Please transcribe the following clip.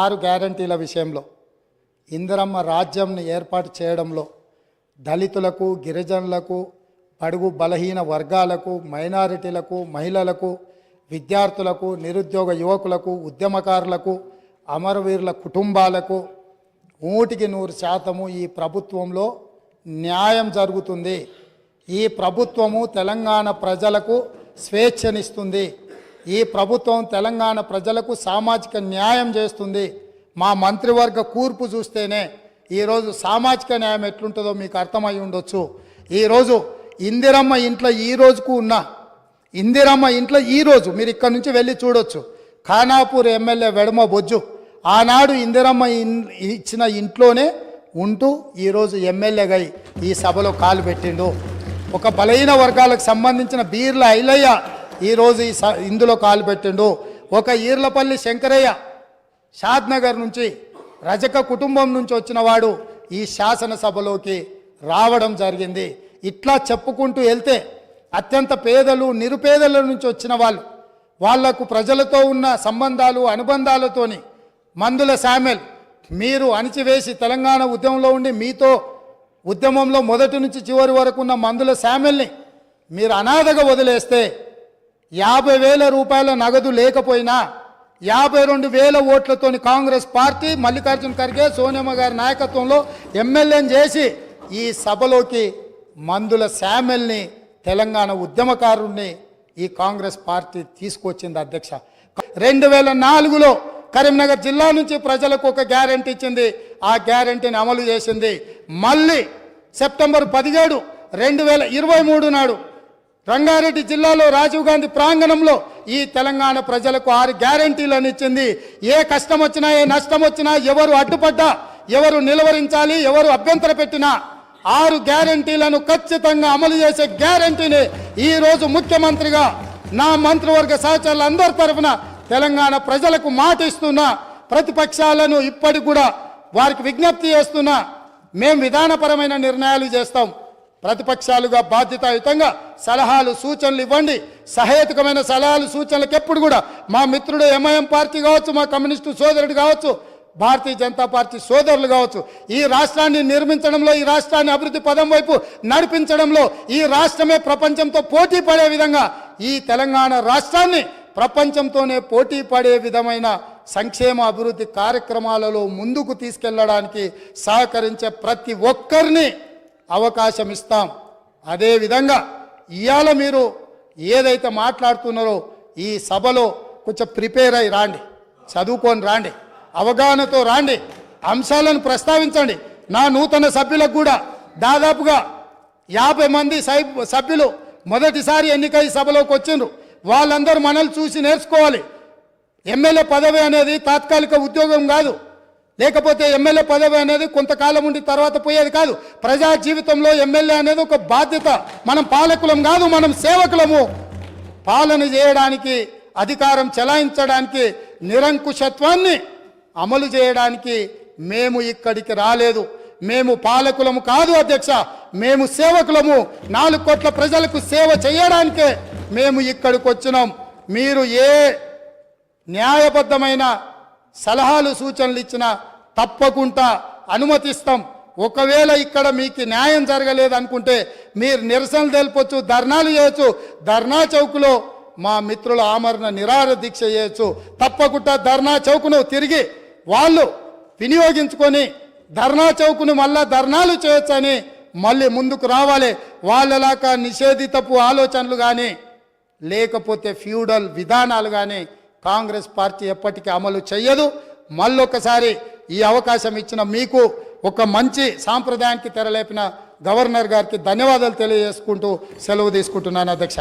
ఆరు గ్యారంటీల విషయంలో ఇందిరమ్మ రాజ్యంని ఏర్పాటు చేయడంలో దళితులకు గిరిజనులకు పడుగు బలహీన వర్గాలకు మైనారిటీలకు మహిళలకు విద్యార్థులకు నిరుద్యోగ యువకులకు ఉద్యమకారులకు అమరవీరుల కుటుంబాలకు నూటికి నూరు శాతము ఈ ప్రభుత్వంలో న్యాయం జరుగుతుంది. ఈ ప్రభుత్వము తెలంగాణ ప్రజలకు స్వేచ్ఛనిస్తుంది. ఈ ప్రభుత్వం తెలంగాణ ప్రజలకు సామాజిక న్యాయం చేస్తుంది. మా మంత్రివర్గ కూర్పు చూస్తేనే ఈరోజు సామాజిక న్యాయం ఎట్లుంటుందో మీకు అర్థమై ఉండొచ్చు. ఈరోజు ఇందిరమ్మ ఇంట్లో ఈ రోజుకు ఉన్న ఇందిరమ్మ ఇంట్లో ఈరోజు మీరు ఇక్కడ నుంచి వెళ్ళి చూడొచ్చు. ఖానాపూర్ ఎమ్మెల్యే వెడమ బొజ్జు ఆనాడు ఇందిరమ్మ ఇచ్చిన ఇంట్లోనే ఉంటూ ఈరోజు ఎమ్మెల్యేగా ఈ సభలో కాలు పెట్టిండు. ఒక బలహీన వర్గాలకు సంబంధించిన బీర్ల ఐలయ్య ఈరోజు ఈ స ఇందులో కాలు పెట్టిండు. ఒక ఈర్లపల్లి శంకరయ్య షాద్నగర్ నుంచి రజక కుటుంబం నుంచి వచ్చిన వాడు ఈ శాసనసభలోకి రావడం జరిగింది. ఇట్లా చెప్పుకుంటూ వెళ్తే అత్యంత పేదలు నిరుపేదల నుంచి వచ్చిన వాళ్ళు వాళ్ళకు ప్రజలతో ఉన్న సంబంధాలు అనుబంధాలతోని మందుల శామెల్ మీరు అణిచివేసి తెలంగాణ ఉద్యమంలో ఉండి మీతో ఉద్యమంలో మొదటి నుంచి చివరి వరకు ఉన్న మందుల శామెల్ని మీరు అనాథగా వదిలేస్తే యాభై వేల రూపాయల నగదు లేకపోయినా యాభై రెండు వేల ఓట్లతోని కాంగ్రెస్ పార్టీ మల్లికార్జున ఖర్గే సోనియమ్మ గారి నాయకత్వంలో ఎమ్మెల్యేని చేసి ఈ సభలోకి మందుల శామెల్ని తెలంగాణ ఉద్యమకారుణ్ణి ఈ కాంగ్రెస్ పార్టీ తీసుకొచ్చింది అధ్యక్ష. రెండు వేల నాలుగులో కరీంనగర్ జిల్లా నుంచి ప్రజలకు ఒక గ్యారంటీ ఇచ్చింది. ఆ గ్యారంటీని అమలు చేసింది మళ్ళీ సెప్టెంబర్ పదిహేడు రెండు వేల ఇరవై మూడు నాడు. రంగారెడ్డి జిల్లాలో రాజీవ్ గాంధీ ప్రాంగణంలో ఈ తెలంగాణ ప్రజలకు ఆరు గ్యారంటీలను ఇచ్చింది. ఏ కష్టం వచ్చినా ఏ నష్టం వచ్చినా ఎవరు అడ్డుపడ్డా ఎవరు నిలువరించాలి ఎవరు అభ్యంతర పెట్టినా ఆరు గ్యారంటీలను ఖచ్చితంగా అమలు చేసే గ్యారంటీని ఈ రోజు ముఖ్యమంత్రిగా నా మంత్రివర్గ సహచరులు అందరి తరఫున తెలంగాణ ప్రజలకు మాట ఇస్తున్నా ప్రతిపక్షాలను ఇప్పటికి కూడా వారికి విజ్ఞప్తి చేస్తున్నా. మేము విధానపరమైన నిర్ణయాలు చేస్తాం. ప్రతిపక్షాలుగా బాధ్యతాయుతంగా సలహాలు సూచనలు ఇవ్వండి. సహేతుకమైన సలహాలు సూచనలకు ఎప్పుడు కూడా మా మిత్రుడు ఎంఐఎం పార్టీ కావచ్చు మా కమ్యూనిస్టు సోదరుడు కావచ్చు భారతీయ జనతా పార్టీ సోదరులు కావచ్చు ఈ రాష్ట్రాన్ని నిర్మించడంలో ఈ రాష్ట్రాన్ని అభివృద్ధి పదం వైపు నడిపించడంలో ఈ రాష్ట్రమే ప్రపంచంతో పోటీ పడే విధంగా ఈ తెలంగాణ రాష్ట్రాన్ని ప్రపంచంతోనే పోటీ పడే విధమైన సంక్షేమ అభివృద్ధి కార్యక్రమాలలో ముందుకు తీసుకెళ్ళడానికి సహకరించే ప్రతి ఒక్కరిని అవకాశం ఇస్తాం అదేవిధంగా ఇవాళ మీరు ఏదైతే మాట్లాడుతున్నారో ఈ సభలో కొంచెం ప్రిపేర్ అయి రాండి. చదువుకొని రాండి. అవగాహనతో రాండి. అంశాలను ప్రస్తావించండి. నా నూతన సభ్యులకు కూడా దాదాపుగా యాభై మంది సభ్యులు మొదటిసారి ఎన్నికై సభలోకి వచ్చిండ్రు. వాళ్ళందరూ మనల్ని చూసి నేర్చుకోవాలి. ఎమ్మెల్యే పదవి అనేది తాత్కాలిక ఉద్యోగం కాదు. లేకపోతే ఎమ్మెల్యే పదవి అనేది కొంతకాలం ఉండి తర్వాత పోయేది కాదు. ప్రజా జీవితంలో ఎమ్మెల్యే అనేది ఒక బాధ్యత. మనం పాలకులం కాదు మనం సేవకులము. పాలన చేయడానికి అధికారం చెలాయించడానికి నిరంకుశత్వాన్ని అమలు చేయడానికి మేము ఇక్కడికి రాలేదు. మేము పాలకులము కాదు అధ్యక్ష మేము సేవకులము. నాలుగు కోట్ల ప్రజలకు సేవ చేయడానికే మేము ఇక్కడికి వచ్చినాం. మీరు ఏ న్యాయబద్ధమైన సలహాలు సూచనలు ఇచ్చినా తప్పకుండా అనుమతిస్తాం. ఒకవేళ ఇక్కడ మీకు న్యాయం జరగలేదు అనుకుంటే మీరు నిరసనలు తెలుపొచ్చు ధర్నాలు చేయొచ్చు. ధర్నా చౌక్లో మా మిత్రుల ఆమరణ నిరార దీక్ష చేయొచ్చు. తప్పకుండా ధర్నా చౌక్ను తిరిగి వాళ్ళు వినియోగించుకొని ధర్నా చౌకును మళ్ళా ధర్నాలు చేయొచ్చని మళ్ళీ ముందుకు రావాలి. వాళ్ళలాగా నిషేధితపు ఆలోచనలు కానీ లేకపోతే ఫ్యూడల్ విధానాలు కానీ కాంగ్రెస్ పార్టీ ఎప్పటికీ అమలు చేయదు మళ్ళొకసారి ఈ అవకాశం ఇచ్చిన మీకు ఒక మంచి సాంప్రదాయానికి తెరలేపిన గవర్నర్ గారికి ధన్యవాదాలు తెలియజేసుకుంటూ సెలవు తీసుకుంటున్నాను అధ్యక్ష.